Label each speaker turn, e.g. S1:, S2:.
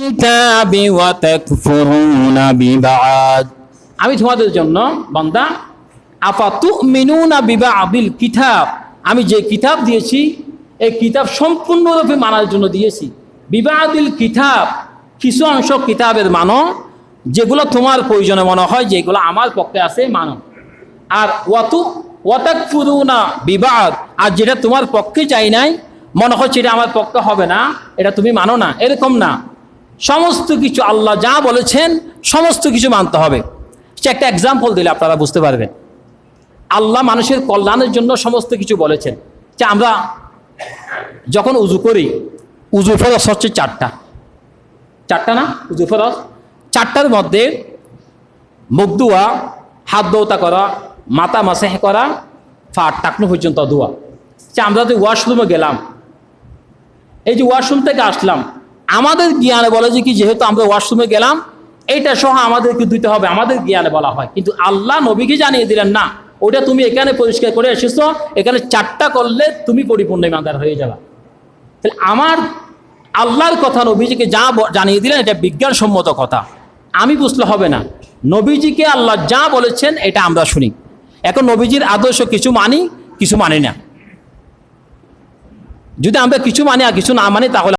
S1: الكتاب وتكفرون ببعض আমি তোমাদের জন্য বান্দা আপাতু মিনুনা বিবা আবিল কিতাব আমি যে কিতাব দিয়েছি এই কিতাব সম্পূর্ণরূপে মানার জন্য দিয়েছি বিবাদিল কিতাব কিছু অংশ কিতাবের মানো যেগুলো তোমার প্রয়োজনে মনে হয় যেগুলো আমার পক্ষে আছে মানো আর ওয়াতু ওয়াতাক ফুরুনা বিবাদ আর যেটা তোমার পক্ষে চাই নাই মনে হচ্ছে এটা আমার পক্ষে হবে না এটা তুমি মানো না এরকম না সমস্ত কিছু আল্লাহ যা বলেছেন, সমস্ত কিছু মানতে হবে। সে একটা এক্সাম্পল দিলে আপনারা বুঝতে পারবেন। আল্লাহ মানুষের কল্যাণের জন্য সমস্ত কিছু বলেছেন। যে আমরা যখন উজু করি, উজু ফরস হচ্ছে চারটা। চারটা না? উজু ফরস চারটার মধ্যে মুখ ধোয়া, হাত দৌতা করা, মাথা মাসেহ করা ফাট টাকনো পর্যন্ত ধোয়া। যে আমরা যে ওয়াশরুমে গেলাম, এই যে ওয়াশরুম থেকে আসলাম আমাদের জ্ঞানে বলে যে কি, যেহেতু আমরা ওয়াশরুমে গেলাম, এইটা সহ আমাদেরকে দিতে হবে, আমাদের জ্ঞানে বলা হয়। কিন্তু আল্লাহ নবীকে জানিয়ে দিলেন, না, ওটা তুমি এখানে পরিষ্কার করে এসেছ, এখানে চারটা করলে তুমি পরিপূর্ণ ইমানদার হয়ে যাবা। তাহলে আমার আল্লাহর কথা নবীজিকে যা জানিয়ে দিলেন, এটা বিজ্ঞানসম্মত কথা। আমি বুঝলে হবে না। নবীজিকে আল্লাহ যা বলেছেন, এটা আমরা শুনি। এখন নবীজির আদর্শ কিছু মানি কিছু মানি না। যদি আমরা কিছু মানি আর কিছু না মানি, তাহলে